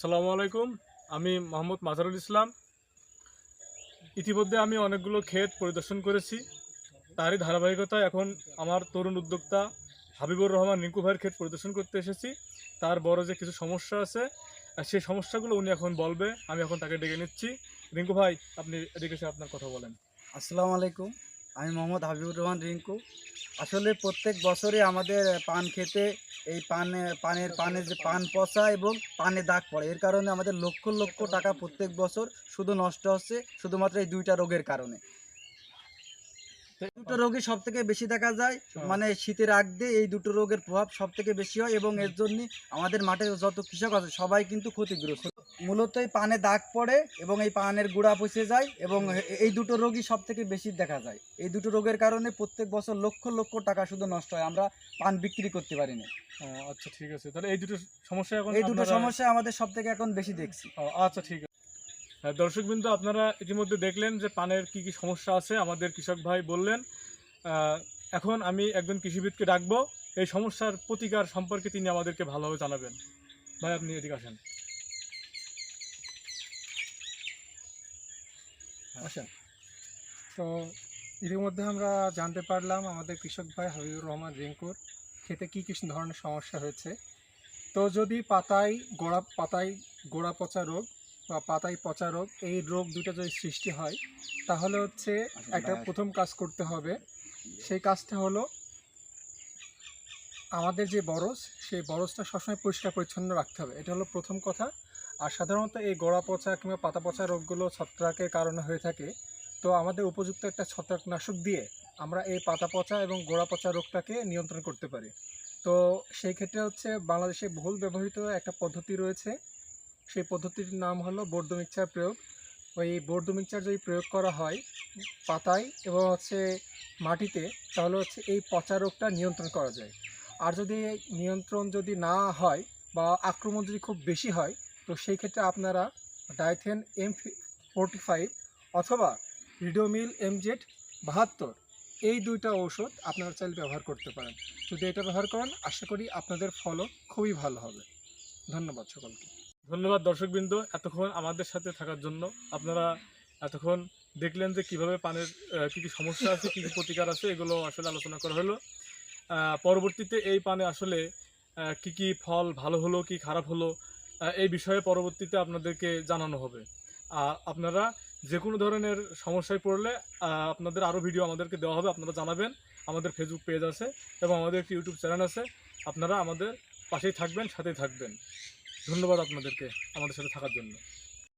আসসালামু আলাইকুম। আমি মোহাম্মদ মাজারুল ইসলাম। ইতিমধ্যে আমি অনেকগুলো ক্ষেত পরিদর্শন করেছি। তারই ধারাবাহিকতায় এখন আমার তরুণ উদ্যোক্তা হাবিবুর রহমান রিঙ্কু ভাইয়ের ক্ষেত পরিদর্শন করতে এসেছি। তার বড় যে কিছু সমস্যা আছে, আর সেই সমস্যাগুলো উনি এখন বলবে, আমি এখন তাকে ডেকে নিচ্ছি। রিঙ্কু ভাই, আপনি এদিকে আপনার কথা বলেন। আসসালামু আলাইকুম, আমি মোহাম্মদ হাবিবুর রহমান রিঙ্কু। আসলে প্রত্যেক বছরই আমাদের পান খেতে এই পান, পানের পানের যে পান পচা এবং পানে দাগ পড়ে। এর কারণে আমাদের লক্ষ লক্ষ টাকা প্রত্যেক বছর শুধু নষ্ট হচ্ছে, শুধুমাত্র এই দুইটা রোগের কারণে। দুটো রোগই সব থেকে বেশি দেখা যায় মানে শীতের আগ দিয়ে এই দুটো রোগের প্রভাব সব থেকে বেশি হয় এবং এর জন্য আমাদের মাঠে যত কৃষক আছে সবাই কিন্তু ক্ষতিগ্রস্ত। মূলত এই পানে দাগ পড়ে এবং এই পানের গুঁড়া পচে যায় এবং এই দুটো রোগই সব থেকে বেশি দেখা যায়। এই দুটো রোগের কারণে প্রত্যেক বছর লক্ষ লক্ষ টাকা শুধু নষ্ট হয় আমরা পান বিক্রি করতে পারি না। আচ্ছা ঠিক আছে। তাহলে এই দুটো সমস্যা এখন এই দুটো সমস্যা আমাদের সব থেকে এখন বেশি দেখছি। আচ্ছা ঠিক আছে। হ্যাঁ, দর্শকবৃন্দ, আপনারা ইতিমধ্যে দেখলেন যে পানের কি কি সমস্যা আছে। আমাদের কৃষক ভাই বললেন এখন আমি একজন কৃষিবিদকে ডাকবো। এই সমস্যার প্রতিকার সম্পর্কে তিনি আমাদেরকে ভালোভাবে জানাবেন। ভাই, আপনি এদিকে আসেন। আচ্ছা তো ইতিমধ্যে আমরা জানতে পারলাম, আমাদের কৃষক ভাই হাবিবুর রহমান রিঙ্কুর খেতে কী কী ধরনের সমস্যা হয়েছে। তো যদি পাতায় গোড়া পাতায় গোড়া পচা রোগ বা পাতায় পচা রোগ এই রোগ দুটো যদি সৃষ্টি হয় তাহলে হচ্ছে একটা প্রথম কাজ করতে হবে। সেই কাজটা হলো আমাদের যে বরজ সেই বরজটা সবসময় পরিষ্কার পরিচ্ছন্ন রাখতে হবে। এটা হলো প্রথম কথা। আর সাধারণত এই গোড়া পচা কিংবা পাতা পচা রোগগুলো ছত্রাকের কারণে হয়ে থাকে। তো আমাদের উপযুক্ত একটা ছত্রাকনাশক দিয়ে আমরা এই পাতা পচা এবং গোড়া পচা রোগটাকে নিয়ন্ত্রণ করতে পারি। তো সেই ক্ষেত্রে হচ্ছে বাংলাদেশে বহুল ব্যবহৃত একটা পদ্ধতি রয়েছে। সেই পদ্ধতির নাম হলো বর্ধ মিক্সচার প্রয়োগ। ওই বর্ধ মিক্সচার যদি প্রয়োগ করা হয় পাতায় এবং হচ্ছে মাটিতে, তাহলে হচ্ছে এই পচা রোগটা নিয়ন্ত্রণ করা যায়। আর যদি নিয়ন্ত্রণ যদি না হয় বা আক্রমণ যদি খুব বেশি হয়, তো সেই ক্ষেত্রে আপনারা ডাইথেন এম ফোরটি অথবা রিডোমিল এমজেড বাহাত্তর, এই দুইটা ঔষধ আপনারা চাইলে ব্যবহার করতে পারেন। যদি এটা ব্যবহার করেন, আশা করি আপনাদের ফলও খুবই ভালো হবে। ধন্যবাদ সকলকে। ধন্যবাদ দর্শকবৃন্দ এতক্ষণ আমাদের সাথে থাকার জন্য। আপনারা এতক্ষণ দেখলেন যে কীভাবে পানের কি কি সমস্যা আছে, কী কী প্রতিকার আছে, এগুলো আসলে আলোচনা করা হলো। পরবর্তীতে এই পানে আসলে কি কি ফল ভালো হলো, কি খারাপ হলো এই বিষয়ে পরবর্তীতে আপনাদেরকে জানানো হবে। আর আপনারা যে কোনো ধরনের সমস্যায় পড়লে আপনাদের আরও ভিডিও আমাদেরকে দেওয়া হবে, আপনারা জানাবেন। আমাদের ফেসবুক পেজ আছে এবং আমাদের একটি ইউটিউব চ্যানেল আছে। আপনারা আমাদের পাশেই থাকবেন, সাথেই থাকবেন। ধন্যবাদ আপনাদেরকে আমাদের সাথে থাকার জন্য।